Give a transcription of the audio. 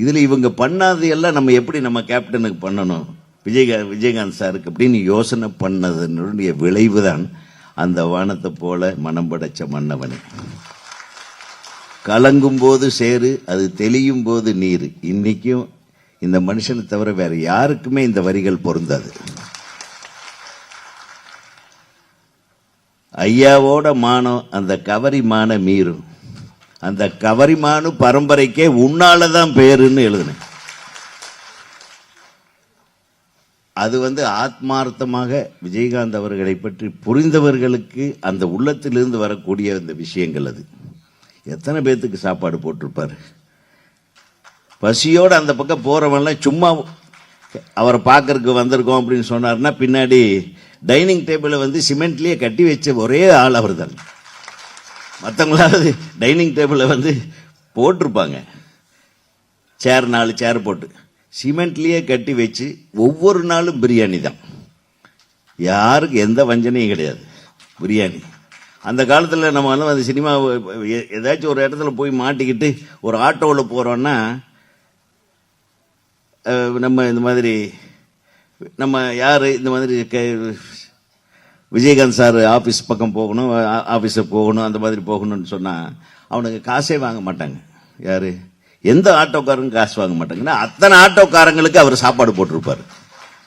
இதில் இவங்க பண்ணாது எல்லாம் நம்ம எப்படி நம்ம கேப்டனுக்கு பண்ணணும்? விஜயகா விஜயகாந்த் சாருக்கு அப்படின்னு யோசனை பண்ணதனுடைய விளைவு தான் அந்த வானத்தை போல மனம் படைச்ச மன்னவனே. கலங்கும் போது சேரு அது தெளியும் போது நீர். இன்னைக்கும் இந்த மனுஷனை தவிர வேற யாருக்குமே இந்த வரிகள் பொருந்தாது. ஐயாவோட மானம் அந்த கவரி மான மீறும். அந்த கவரிமானு பரம்பரைக்கே உன்னால தான் பேருன்னு எழுதினேன். அது வந்து ஆத்மார்த்தமாக விஜயகாந்த் அவர்களை பற்றி புரிந்தவர்களுக்கு அந்த உள்ளத்திலிருந்து வரக்கூடிய அந்த விஷயங்கள் அது. எத்தனை பேர்த்துக்கு சாப்பாடு போட்டிருப்பார்? பசியோடு அந்த பக்கம் போகிறவன்லாம் சும்மா அவரை பார்க்கறதுக்கு வந்திருக்கோம் அப்படின்னு சொன்னார்னா பின்னாடி டைனிங் டேபிளை வந்து சிமெண்ட்லேயே கட்டி வச்ச ஒரே ஆள் அவர் தான் மற்றவங்களாவது டைனிங் டேபிளில் வந்து போட்டிருப்பாங்க. சேர் நாலு சேர் போட்டு. சிமெண்ட்லேயே கட்டி வச்சு ஒவ்வொரு நாளும் பிரியாணி தான். யாருக்கு எந்த வஞ்சனையும் கிடையாது. பிரியாணி. அந்த காலத்தில் நம்ம வந்து அந்த சினிமா ஏதாச்சும் ஒரு இடத்துல போய் மாட்டிக்கிட்டு ஒரு ஆட்டோவில் போகிறோன்னா நம்ம இந்த மாதிரி நம்ம யார் இந்த மாதிரி க- விஜயகாந்த் சார் ஆஃபீஸ் பக்கம் போகணும் ஆஃபீஸுக்கு போகணும் அந்த மாதிரி போகணும்னு சொன்னால் அவனுக்கு காசே வாங்க மாட்டாங்க. யார்? எந்த ஆட்டோக்காரங்க காசு வாங்க மாட்டாங்கன்னா அத்தனை ஆட்டோக்காரங்களுக்கு அவர் சாப்பாடு போட்டிருப்பார்.